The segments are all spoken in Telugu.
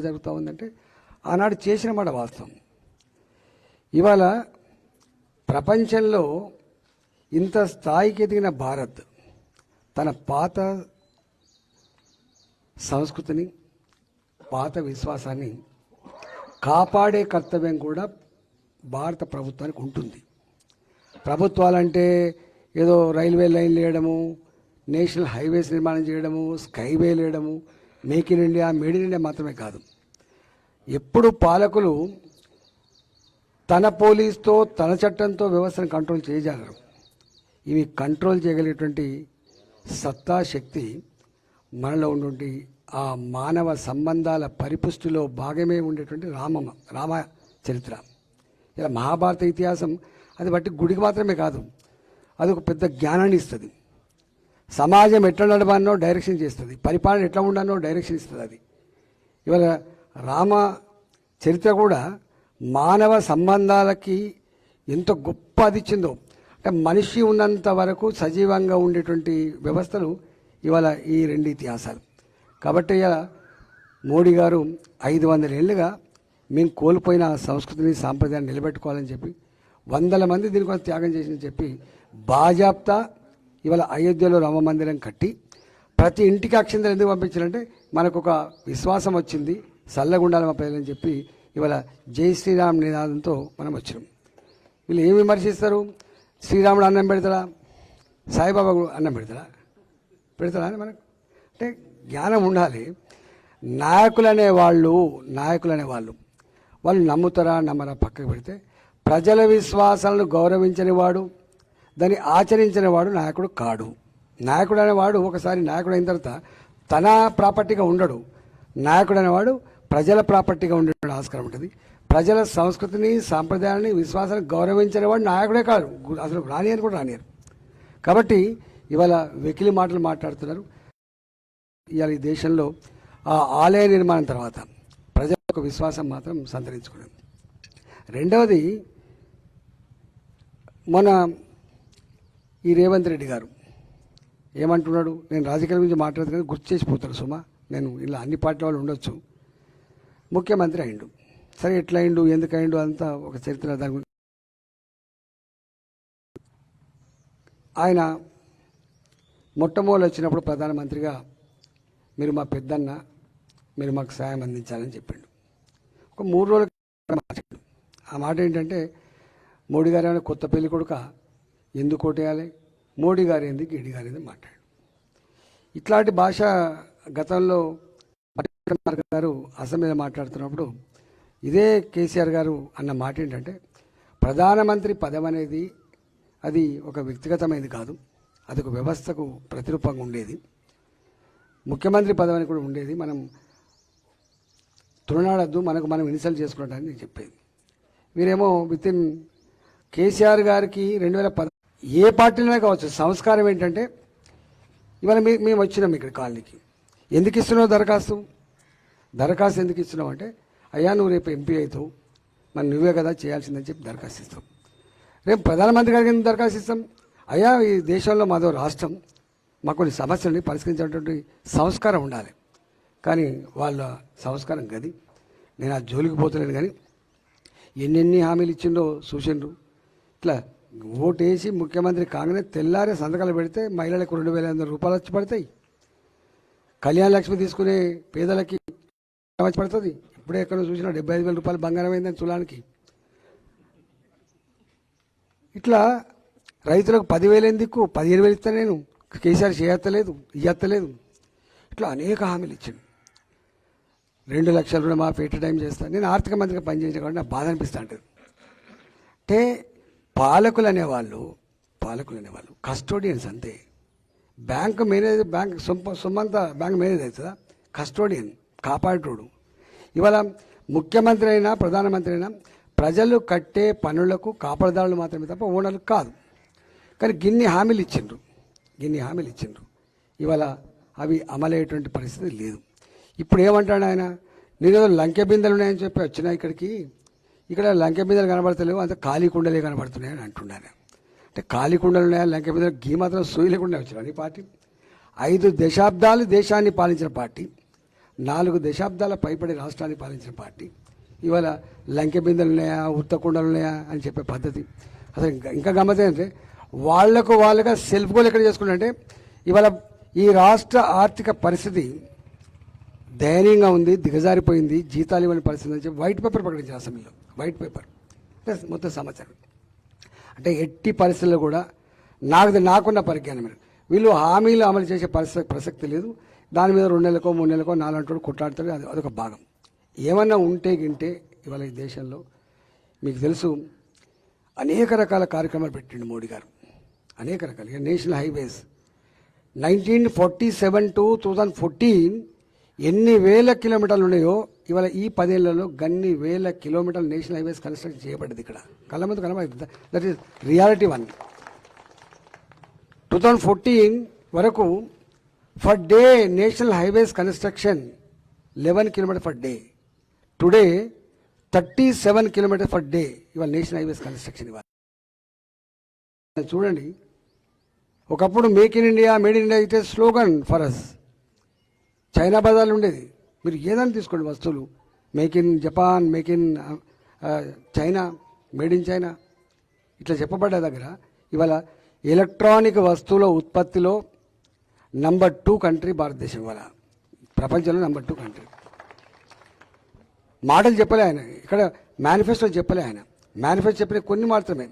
జరుగుతూ ఉందంటే ఆనాడు చేసిన మాట వాస్తవం. ఇవాళ ప్రపంచంలో ఇంత స్థాయికి ఎదిగిన భారత్ తన పాత సంస్కృతిని పాత విశ్వాసాన్ని కాపాడే కర్తవ్యం కూడా భారత ప్రభుత్వానికి ఉంటుంది. ప్రభుత్వాలంటే ఏదో రైల్వే లైన్లు వేయడము నేషనల్ హైవేస్ నిర్మాణం చేయడము స్కైవే వేయడము make in India made in India మాత్రమే కాదు. ఎప్పుడు పాలకులు తన పోలీస్తో తన చట్టంతో వ్యవస్థను కంట్రోల్ చేయగలరు ఇవి కంట్రోల్ చేయగలిగేటువంటి సత్తా శక్తి మనలో ఉన్నటువంటి ఆ మానవ సంబంధాల పరిపుష్టిలో భాగమే ఉండేటువంటి రామమ్మ రామ చరిత్ర. ఇలా మహాభారత ఇతిహాసం అది బట్టి గుడికి మాత్రమే కాదు. అది ఒక పెద్ద జ్ఞానాన్ని ఇస్తుంది. సమాజం ఎట్లా నడవాలనో డైరెక్షన్ చేస్తుంది. పరిపాలన ఎట్లా ఉండాలో డైరెక్షన్ ఇస్తుంది అది. ఇవాళ రామ చరిత్ర కూడా మానవ సంబంధాలకి ఎంత గొప్ప అది ఇచ్చిందో. అంటే మనిషి ఉన్నంత వరకు సజీవంగా ఉండేటువంటి వ్యవస్థలు ఇవాళ ఈ రెండు ఇతిహాసాలు. కాబట్టి ఇలా మోడీ గారు ఐదు వందల ఏళ్ళుగా మేము కోల్పోయిన సంస్కృతిని సాంప్రదాయాన్ని నిలబెట్టుకోవాలని చెప్పి వందల మంది దీనికోసం త్యాగం చేసిందని చెప్పి బాజాప్తా ఇవాళ అయోధ్యలో రామ మందిరం కట్టి ప్రతి ఇంటికి అక్షంతలు ఎందుకు పంపించారంటే మనకు ఒక విశ్వాసం వచ్చింది చల్లగుండాలి మా ప్రజలని చెప్పి ఇవాళ జై శ్రీరామ్ నినాదంతో మనం వచ్చినాం. వీళ్ళు ఏమి విమర్శిస్తారు? శ్రీరాముడు అన్నం పెడతారా సాయిబాబా కూడా అన్నం పెడతారా పెడతారా అని మనకు? అంటే జ్ఞానం ఉండాలి. నాయకులు అనే వాళ్ళు నాయకులు అనే వాళ్ళు. వాళ్ళు నమ్ముతారా? నమ్మరా? పక్కకు పెడితే ప్రజల విశ్వాసాలను గౌరవించని వాడు దాన్ని ఆచరించిన వాడు నాయకుడు కాడు. నాయకుడు అనేవాడు ఒకసారి నాయకుడు అయిన తర్వాత తన ప్రాపర్టీగా ఉండడు. నాయకుడు అనేవాడు ప్రజల ప్రాపర్టీగా ఉండే ఆస్కారం ఉంటుంది. ప్రజల సంస్కృతిని సాంప్రదాయాన్ని విశ్వాసాన్ని గౌరవించిన వాడు నాయకుడే కాదు అసలు అసలు రానియని కూడా రానియరు. కాబట్టి ఇవాళ వెకిలి మాటలు మాట్లాడుతున్నారు. ఇవాళ ఈ దేశంలో ఆ ఆలయ నిర్మాణం తర్వాత ప్రజల యొక్క విశ్వాసం మాత్రం సంతరించుకున్నాం రెండవది మన ఈ రేవంత్ రెడ్డి గారు ఏమంటున్నాడు? నేను రాజకీయాల గురించి మాట్లాడదు కానీ గుర్తు చేసిపోతాడు సుమా. నేను ఇలా అన్ని పార్టీల వాళ్ళు ఉండొచ్చు. ముఖ్యమంత్రి అయిండు. సరే ఎట్లా అయిండు ఎందుకు అయిండు అంతా ఒక చరిత్ర దాని గురించి. ఆయన మొట్టమొదటి వచ్చినప్పుడు ప్రధానమంత్రిగా మీరు మా పెద్దన్న మీరు మాకు సాయం అందించాలని చెప్పిండు. ఒక మూడు రోజుల మాట్లాడు ఆ మాట ఏంటంటే మోడీ గారు ఏమైనా కొత్త పెళ్ళి కొడుక? ఎందుకు కొట్టేయాలి? మోడీ గారు ఏంది గేడి గారు ఏంది మాట్లాడు ఇట్లాంటి భాష గతంలో గారు గారు మీద మాట్లాడుతున్నప్పుడు ఇదే కేసీఆర్ గారు అన్న మాట ఏంటంటే ప్రధానమంత్రి పదం అనేది అది ఒక వ్యక్తిగతమైనది కాదు అది ఒక వ్యవస్థకు ప్రతిరూపంగా ఉండేది. ముఖ్యమంత్రి పదవి అని కూడా ఉండేది. మనం తులనాడద్దు మనకు మనం ఇన్సల్ట్ చేసుకున్నట్టు నేను చెప్పేది. వీరేమో విత్ ఇన్ కేసీఆర్ గారికి రెండు వేల పద ఏ పార్టీలోనే కావచ్చు సంస్కారం ఏంటంటే ఇవాళ మీ మేము వచ్చినాం ఇక్కడ కాలనీకి. ఎందుకు ఇస్తున్నావు దరఖాస్తు? దరఖాస్తు ఎందుకు ఇస్తున్నావు అంటే అయ్యా నువ్వు రేపు ఎంపీ అవుతావు. మరి నువ్వే కదా చేయాల్సిందని చెప్పి దరఖాస్తు ఇస్తాం. రేపు ప్రధానమంత్రి గారికి ఎందుకు దరఖాస్తు ఇస్తాం? అయ్యా ఈ దేశంలో మాదో రాష్ట్రం. మాకు కొన్ని సమస్యలని పరిష్కరించేటువంటి సంస్కారం ఉండాలి. కానీ వాళ్ళ సంస్కారం గది. నేను ఆ జోలికి పోతలేను కానీ ఎన్నెన్ని హామీలు ఇచ్చిండో చూసిండ్రు. ఇట్లా ఓటేసి ముఖ్యమంత్రి కాగానే తెల్లారే సంతకాలు పెడితే మహిళలకు రెండు వేల ఐదు వందల రూపాయలు వచ్చి పడతాయి. కళ్యాణ లక్ష్మి తీసుకునే పేదలకి వచ్చి పడుతుంది. ఇప్పుడే ఎక్కడ చూసినా డెబ్బై ఐదు వేల రూపాయలు బంగారం అయిందని తులానికి ఇట్లా రైతులకు పదివేలు ఎందుకు పదిహేను వేలు ఇస్తాను నేను. కేసీఆర్ చేయత్తలేదు ఇయ్యత్తలేదు. ఇట్లా అనేక హామీలు ఇచ్చింది రెండు లక్షల రుణమాఫీ ఎట్ టైం చేస్తాను నేను ఆర్థిక మంత్రిగా పనిచేసిన కాబట్టి నాకు బాధ అనిపిస్తా అంటే పాలకులు అనేవాళ్ళు పాలకులు అనేవాళ్ళు కస్టోడియన్స్ అంతే. బ్యాంక్ మేనేజర్ బ్యాంక్ సొంప సొమ్మంతా బ్యాంక్ మేనేజ్ అవుతుందా కస్టోడియన్ కాపాడేటోడు. ఇవాళ ముఖ్యమంత్రి అయినా ప్రధానమంత్రి అయినా ప్రజలు కట్టే పనులకు కాపాడదారులు మాత్రమే తప్ప ఓనర్లు కాదు. కానీ గిన్ని హామీలు ఇచ్చిండ్రు. గిన్ని హామీలు ఇచ్చిండ్రు. ఇవాళ అవి అమలయ్యేటువంటి పరిస్థితి లేదు. ఇప్పుడు ఏమంటాడు ఆయన? నేను లంకె బిందెలు ఉన్నాయని చెప్పి వచ్చినా ఇక్కడికి? ఇక్కడ లంక బిందెలు కనబడతలేవు అంత ఖాళీ కుండలే కనబడుతున్నాయని అంటున్నాను. అంటే ఖాళీ కుండలు ఉన్నాయా? లంక మీద గీ మాత్రం సూయి లేకుండా వచ్చిన ఈ పార్టీ. ఐదు దశాబ్దాలు దేశాన్ని పాలించిన పార్టీ. నాలుగు దశాబ్దాల పైపడి రాష్ట్రాన్ని పాలించిన పార్టీ. ఇవాళ లంకె బిందెలు ఉన్నాయా? ఉత్తకుండలు ఉన్నాయా? అని చెప్పే పద్ధతి. అసలు ఇంకా గమ్మత ఏంటంటే వాళ్ళకు వాళ్ళుగా సెల్ఫ్ గోల్ ఎక్కడ చేసుకుంటే ఇవాళ ఈ రాష్ట్ర ఆర్థిక పరిస్థితి దయనీయంగా ఉంది దిగజారిపోయింది జీతాలు ఇవ్వని పరిస్థితి అని చెప్పి వైట్ పేపర్ ప్రకటించారు అసెంబ్లీలో. వైట్ పేపర్ ప్లస్ మొత్తం సమాచారం. అంటే ఎట్టి పరిస్థితుల్లో కూడా నాకు నాకున్న పరిజ్ఞానం వీళ్ళు హామీలు అమలు చేసే పరిస్థితి ప్రసక్తి లేదు. దాని మీద రెండు నెలలకో మూడు నెలలకో నాలుగు కొట్లాడతారు. అది అదొక భాగం. ఏమన్నా ఉంటే గింటే ఇవాళ ఈ దేశంలో మీకు తెలుసు అనేక రకాల కార్యక్రమాలు పెట్టిండు మోడీ గారు. అనేక రకాలు. National highways. Nineteen forty seven to two thousand fourteen ఎన్ని వేల కిలోమీటర్లు ఉన్నాయో ఇవాళ ఈ పదేళ్ళలో గన్ని వేల కిలోమీటర్లు నేషనల్ హైవేస్ కన్స్ట్రక్ట్ చేయబడింది ఇక్కడ. కళ్ళ ముందు కనబడుతుంది that is reality one two thousand fourteen వరకు per day national highways construction eleven kilometer per day today thirty seven kilometer per day ఇవాళ నేషనల్ హైవేస్ కన్స్ట్రక్షన్ ఇవాళ. చూడండి. ఒకప్పుడు make in India made in India అయితే స్లోగన్ ఫర్ అస్ చైనా బజార్లు ఉండేది. మీరు ఏదైనా తీసుకోండి వస్తువులు. Make in Japan make in China made in China. ఇట్లా చెప్పబడ్డ దగ్గర. ఇవాళ ఎలక్ట్రానిక్ వస్తువుల ఉత్పత్తిలో నంబర్ టూ కంట్రీ భారతదేశం ఇవాళ. ప్రపంచంలో నంబర్ టూ కంట్రీ. మాటలు చెప్పలే ఆయన. ఇక్కడ మేనిఫెస్టో చెప్పలే ఆయన. మేనిఫెస్టో చెప్పిన కొన్ని మాత్రమే.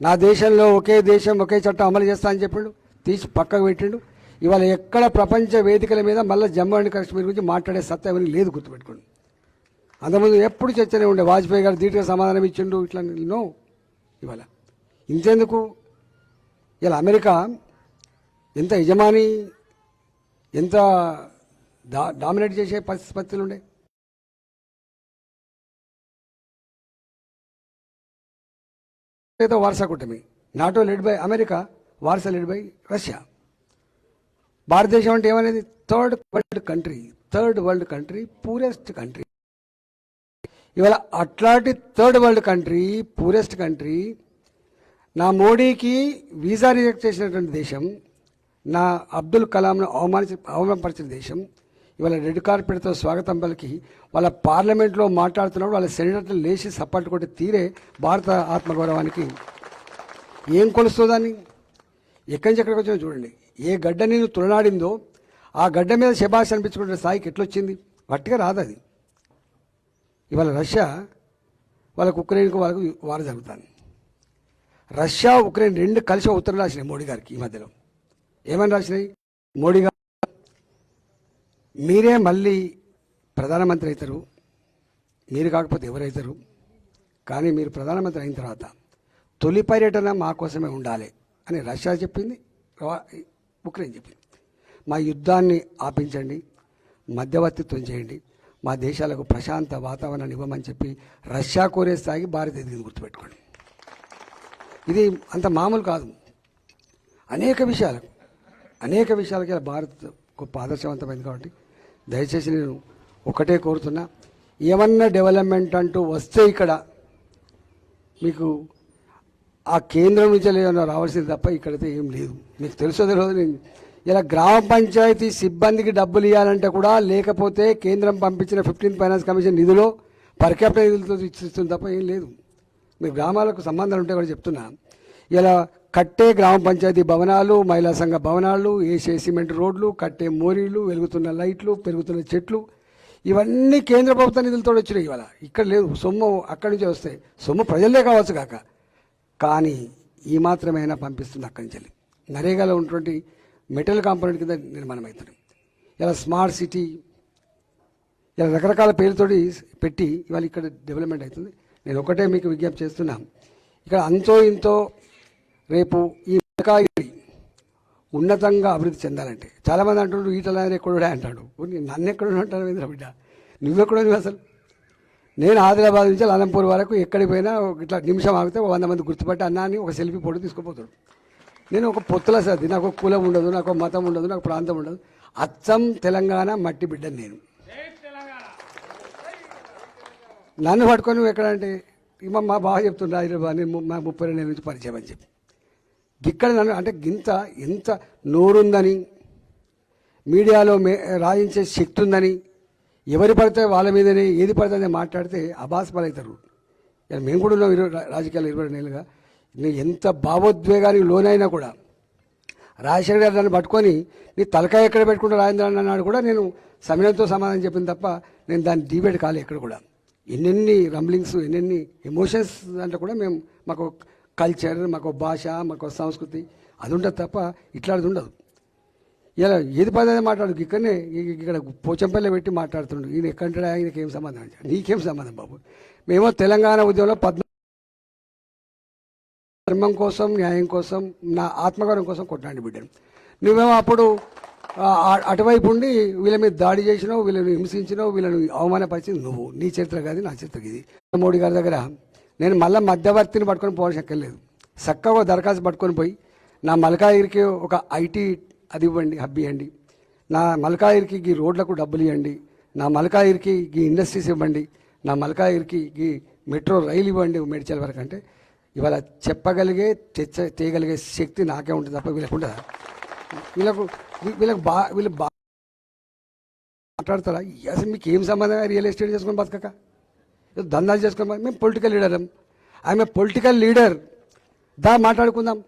నా దేశంలో ఒకే దేశం ఒకే చట్టం అమలు చేస్తా అని చెప్పిండు తీసి పక్కకు పెట్టిండు. ఇవాళ ఎక్కడ ప్రపంచ వేదికల మీద మళ్ళీ జమ్మూ అండ్ కాశ్మీర్ గురించి మాట్లాడే సత్తా ఎవరికి లేదు గుర్తుపెట్టుకోండి. అంతకుముందు ఎప్పుడు చర్చనే ఉండే వాజ్పేయి గారు ధీటుగా సమాధానం ఇచ్చిండు ఇట్లా నో. ఇవాళ ఇంతెందుకు? ఇలా అమెరికా ఎంత యజమాని ఎంత డా డామినేట్ చేసే పరిస్థితులు ఉండే? వారసా కూటమి. NATO led by America Warsaw led by Russia. భారతదేశం అంటే ఏమనేది? Third world country. Third world country poorest country. ఇవాళ అట్లాంటి third world country poorest country నా మోడీకి వీసా రిజెక్ట్ చేసినటువంటి దేశం నా అబ్దుల్ కలాంను అవమానించి అవమానపరిచిన దేశం ఇవాళ రెడ్ కార్పెట్తో స్వాగతం పలికి వాళ్ళ పార్లమెంట్లో మాట్లాడుతున్నప్పుడు వాళ్ళ సెనేటర్లు లేచి సపోర్ట్ కొట్టి తీరే భారత ఆత్మగౌరవానికి ఏం కొలుస్తుందని ఎక్కడి నుంచి ఎక్కడికి వచ్చినా చూడండి. ఏ గడ్డ నేను తులనాడిందో ఆ గడ్డ మీద శబాష్ అనిపించుకునే స్థాయికి ఎట్లొచ్చింది? వట్టిగా రాదు అది. ఇవాళ రష్యా వాళ్ళకు ఉక్రెయిన్కు వాళ్ళకు వారు జరుగుతుంది రష్యా ఉక్రెయిన్ రెండు కలిసి ఉత్తరం రాసినాయి మోడీ గారికి ఈ మధ్యలో. ఏమని రాసినాయి? మోడీ గారు మీరే మళ్ళీ ప్రధానమంత్రి అవుతారు. మీరు కాకపోతే ఎవరైతారు కానీ మీరు ప్రధానమంత్రి అయిన తర్వాత తొలి పర్యటన మా కోసమే ఉండాలి అని రష్యా చెప్పింది. ఉక్రెయిన్ చెప్పింది మా యుద్ధాన్ని ఆపించండి మధ్యవర్తిత్వం చేయండి మా దేశాలకు ప్రశాంత వాతావరణాన్ని ఇవ్వమని చెప్పి రష్యా కోరే స్థాయికి భారత్ ఎదిగింది గుర్తుపెట్టుకోండి. ఇది అంత మామూలు కాదు. అనేక విషయాలకు అనేక విషయాలకి భారత్ గొప్ప ఆదర్శవంతమైంది కాబట్టి దయచేసి నేను ఒకటే కోరుతున్నా ఏమన్నా డెవలప్మెంట్ అంటూ వస్తే ఇక్కడ మీకు ఆ కేంద్రం నుంచి ఏమైనా రావాల్సింది తప్ప ఇక్కడైతే ఏం లేదు. మీకు తెలుసో తెలియదు నేను ఇలా గ్రామ పంచాయతీ సిబ్బందికి డబ్బులు ఇవ్వాలంటే కూడా లేకపోతే కేంద్రం పంపించిన ఫిఫ్టీన్ ఫైనాన్స్ కమిషన్ నిధులు పర్ క్యాపిటల్ నిధులతో ఇస్తుంది తప్ప ఏం లేదు. మీ గ్రామాలకు సంబంధాలు ఉంటే కూడా చెప్తున్నా. ఇలా కట్టే గ్రామ పంచాయతీ భవనాలు మహిళా సంఘ భవనాలు వేసే సిమెంట్ రోడ్లు కట్టే మోరీలు వెలుగుతున్న లైట్లు పెరుగుతున్న చెట్లు ఇవన్నీ కేంద్ర ప్రభుత్వ నిధులతో వచ్చినాయి ఇవాళ. ఇక్కడ లేదు సొమ్ము అక్కడి నుంచే వస్తాయి. సొమ్ము ప్రజల్లే కావచ్చు కాక. కానీ ఈ మాత్రమైనా పంపిస్తుంది అక్కడి నుంచి వెళ్ళి. నరేగాలో ఉన్నటువంటి మెటల్ కాంపోనెంట్ కింద నిర్మాణం అవుతుంది ఇలా స్మార్ట్ సిటీ ఇలా రకరకాల పేరుతోటి పెట్టి ఇవాళ ఇక్కడ డెవలప్మెంట్ అవుతుంది. నేను ఒకటే మీకు విజ్ఞప్తి చేస్తున్నా. ఇక్కడ అంతో ఇంతో రేపు ఈ మిరకాయి ఉన్నతంగా అభివృద్ధి చెందాలంటే చాలామంది అంటుండ్రు ఈటల ఆయన అంటాడు. నన్ను ఎక్కడ అంటారు బిడ్డ. నువ్వెక్కడ అసలు? నేను ఆదిలాబాద్ నుంచి అనంతపూర్ వరకు ఎక్కడికి పోయినా ఇట్లా నిమిషం ఆగితే వంద మంది గుర్తుపట్టి అన్నా అని ఒక సెల్ఫీ ఫోటో తీసుకుపోతాడు. నేను ఒక పొత్తుల సర్ది నాకు ఒక కులం ఉండదు నాకు ఒక మతం ఉండదు నాకు ప్రాంతం ఉండదు. అచ్చం తెలంగాణ మట్టి బిడ్డను నేను. నన్ను పట్టుకొని నువ్వు ఎక్కడ అంటే ఇమ్మ మా బాగా చెప్తుండే హైదరాబాద్ నేను మా ముప్పై రెండు నుంచి పరిచయం అని చెప్పి. ఇక్కడ నన్ను అంటే ఇంత ఎంత నోరుందని మీడియాలో మే రాయించే శక్తి ఉందని ఎవరి పడితే వాళ్ళ మీదనే ఏది పడితే మాట్లాడితే అబాస్ పాలవుతారు. ఇలా మేము కూడా ఉన్నాం ఇరవై రాజకీయాలు ఇరవై నెలలుగా నేను ఎంత భావోద్వేగానికి లోనైనా కూడా రాజశేఖర్ గారు నన్ను పట్టుకొని నీ తలకాయ ఎక్కడ పెట్టుకుంటూ రాజేంద్ర అన్న అన్నాడు కూడా నేను సమయంతో సమాధానం చెప్పింది తప్ప నేను దాన్ని డిబేట్ కాలే ఎక్కడ కూడా. ఎన్నెన్ని రంబ్లింగ్స్ ఎన్నెన్ని ఎమోషన్స్ అంటే కూడా మేము మాకు కల్చర్ మాకు భాష మాకు సంస్కృతి అది ఉండదు తప్ప ఇట్లాంటిది ఉండదు. ఇలా ఏది పదే మాట్లాడు? ఇక్కడనే ఇక్కడ పోచంపల్లి పెట్టి మాట్లాడుతుండు. ఈయన ఎక్కడంటాడా? ఆయనకి ఏం సంబంధం అంటే నీకేం సంబంధం బాబు? మేము తెలంగాణ ఉద్యమంలో పద్మ ధర్మం కోసం న్యాయం కోసం నా ఆత్మగౌరవం కోసం కొట్లాండి బిడ్డను. నువ్వేమో అప్పుడు అటువైపు ఉండి వీళ్ళ మీద దాడి చేసినావు వీళ్ళని హింసించినావు వీళ్ళని అవమానపరిచింది నువ్వు నీ చరిత్ర కాదు నా చరిత్ర ఇది. మోడీ గారి దగ్గర నేను మళ్ళీ మధ్యవర్తిని పట్టుకొని పోవాల్సి ఎక్కర్లేదు చక్కగా దరఖాస్తు పట్టుకొని పోయి నా మల్కాగిరికి ఒక ఐటీ అది ఇవ్వండి హబ్బీ ఇవ్వండి నా మలకాయిరికి ఈ రోడ్లకు డబ్బులు ఇవ్వండి నా మలకాయిరికి ఈ ఇండస్ట్రీస్ ఇవ్వండి. నా మలకాయిరికి ఈ మెట్రో రైలు ఇవ్వండి మేడ్చల్ వరకు అంటే ఇవాళ చెప్పగలిగే తెచ్చ చేయగలిగే శక్తి నాకే ఉంటుంది తప్ప వీళ్ళకు ఉండదా? వీళ్ళకు వీళ్ళకి బా వీళ్ళు బా మాట్లాడతారా? అసలు మీకు ఏం సంబంధం? రియల్ ఎస్టేట్ చేసుకొని బతకక? దందాలు చేసుకొని మేము పొలిటికల్ లీడర్. ఆమె పొలిటికల్ లీడర్. దా మాట్లాడుకుందాం.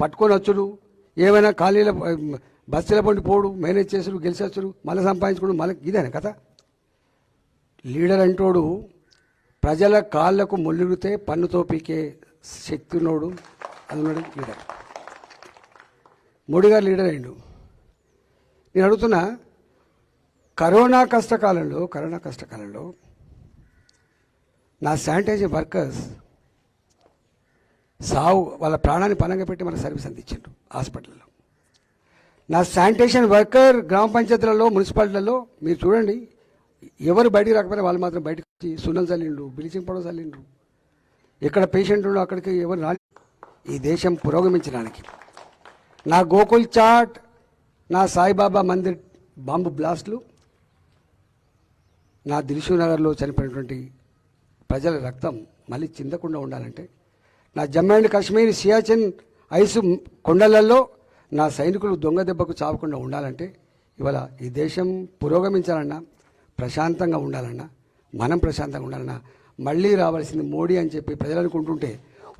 పట్టుకొని వచ్చుడు. ఏమైనా ఖాళీల బస్సుల పండి పోడు మేనేజ్ చేసుడు గెలిచొచ్చుడు మళ్ళీ సంపాదించుకోడు మళ్ళీ ఇదేనా కథ? లీడర్ అంటోడు ప్రజల కాళ్ళకు ముళ్ళుగితే పన్నుతో పీకే శక్తి ఉన్నోడు అది ఉన్నాడు లీడర్. మోడీ గారు లీడర్ అయిండు నేను అడుగుతున్నా కరోనా కష్టకాలంలో కరోనా కష్టకాలంలో నా శానిటైజర్ వర్కర్స్ సావు వాళ్ళ ప్రాణాన్ని పనంగా పెట్టి మన సర్వీస్ అందించారు హాస్పిటల్లో. నా శానిటేషన్ వర్కర్ గ్రామ పంచాయతీలలో మున్సిపాలిటీలలో మీరు చూడండి ఎవరు బయటికి రాకపోయినా వాళ్ళు మాత్రం బయటకు వచ్చి సున్నలు చల్లిండ్రు బ్లీచింగ్ పౌడర్ చల్లిండ్రు. ఎక్కడ పేషెంట్ ఉండో అక్కడికి ఎవరు రా ఈ దేశం పురోగమించడానికి. నా గోకుల్ చాట్ నా సాయిబాబా మందిర్ బాంబు బ్లాస్ట్లు నా దిల్షు నగర్లో చనిపోయినటువంటి ప్రజల రక్తం మళ్ళీ చిందకుండా ఉండాలంటే నా జమ్మూ అండ్ కాశ్మీర్ సియాచిన్ ఐసు కొండలలో నా సైనికులు దొంగ దెబ్బకు చావకుండా ఉండాలంటే ఇవాళ ఈ దేశం పురోగమించాలన్నా ప్రశాంతంగా ఉండాలన్నా మనం ప్రశాంతంగా ఉండాలన్నా మళ్ళీ రావాల్సింది మోడీ అని చెప్పి ప్రజలు అనుకుంటుంటే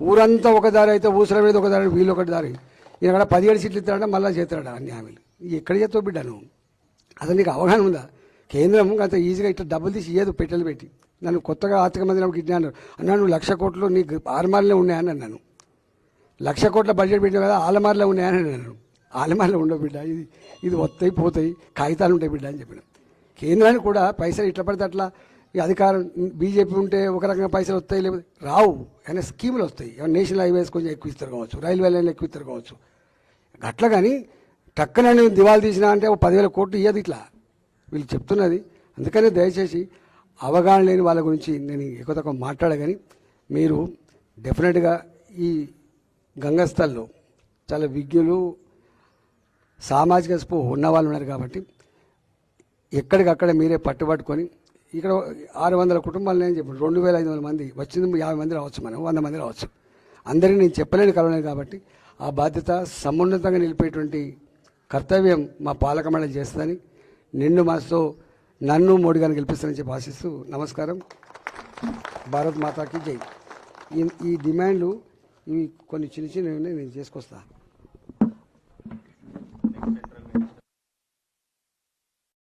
ఊరంతా ఒక దారి అయితే ఊసల మీద ఒక దారి వీళ్ళు ఒకటి దారి. నేను అక్కడ పదిహేడు సీట్లు ఇస్తాడా మళ్ళీ చేస్తాడా అన్ని హామీలు. ఎక్కడ చేస్తావు బిడ్డ నువ్వు? అసలు నీకు అవగాహన ఉందా? కేంద్రం అంత ఈజీగా ఇట్లా డబ్బులు తీసి ఏదో పెట్టెలు పెట్టి. నన్ను కొత్తగా ఆర్థిక మంత్రి నాకు అన్నారు అన్నా నువ్వు లక్ష కోట్లు నీకు ఆరుమార్లే ఉన్నాయని అన్నాను. లక్ష కోట్ల బడ్జెట్ పెట్టిన కదా ఆలమార్లో ఉన్నాయని అన్నాను. ఆలమార్లో ఉండవు బిడ్డ ఇది ఇది వస్తాయి పోతాయి కాగితాలు ఉంటాయి బిడ్డ అని చెప్పిన కేంద్రానికి కూడా పైసలు ఇట్లా పడితే అట్లా ఈ అధికారం బీజేపీ ఉంటే ఒక రకంగా పైసలు వస్తాయి లేకపోతే రావు. కానీ స్కీములు వస్తాయి. ఏమైనా నేషనల్ హైవేస్ కొంచెం ఎక్కువ ఇస్తారు కావచ్చు రైల్వే లైన్లు ఎక్కువ ఇస్తారు కావచ్చు. అట్లా కానీ టక్కన నేను దివాళి తీసినా అంటే ఒక పదివేల కోట్లు ఇయ్యదు ఇట్లా. వీళ్ళు చెప్తున్నది. అందుకనే దయచేసి అవగాహన లేని వాళ్ళ గురించి నేను ఎక్కువ తక్కువ మాట్లాడగాని మీరు డెఫినెట్గా ఈ గంగస్థల్లో చాలా విజ్ఞులు సామాజిక స్పృహ ఉన్న వాళ్ళు ఉన్నారు కాబట్టి ఎక్కడికక్కడ మీరే పట్టుబట్టుకొని ఇక్కడ ఆరు వందల కుటుంబాలు నేను చెప్పి రెండు వేల ఐదు వందల మంది వచ్చింది యాభై మంది రావచ్చు మనం వంద మంది రావచ్చు. అందరికీ నేను చెప్పలేని కలవలేదు కాబట్టి ఆ బాధ్యత సమున్నతంగా నిలిపేటువంటి కర్తవ్యం మా పాలక మండలి చేస్తుందని నిండు మనసుతో నన్ను మోడీ గారిని గెలిపిస్తానని చెప్పి ఆశిస్తూ నమస్కారం. భారత్ మాతాకి జై. ఈ ఈ డిమాండ్లు ఇవి కొన్ని చిన్న చిన్నవి నేను చేసుకొస్తాను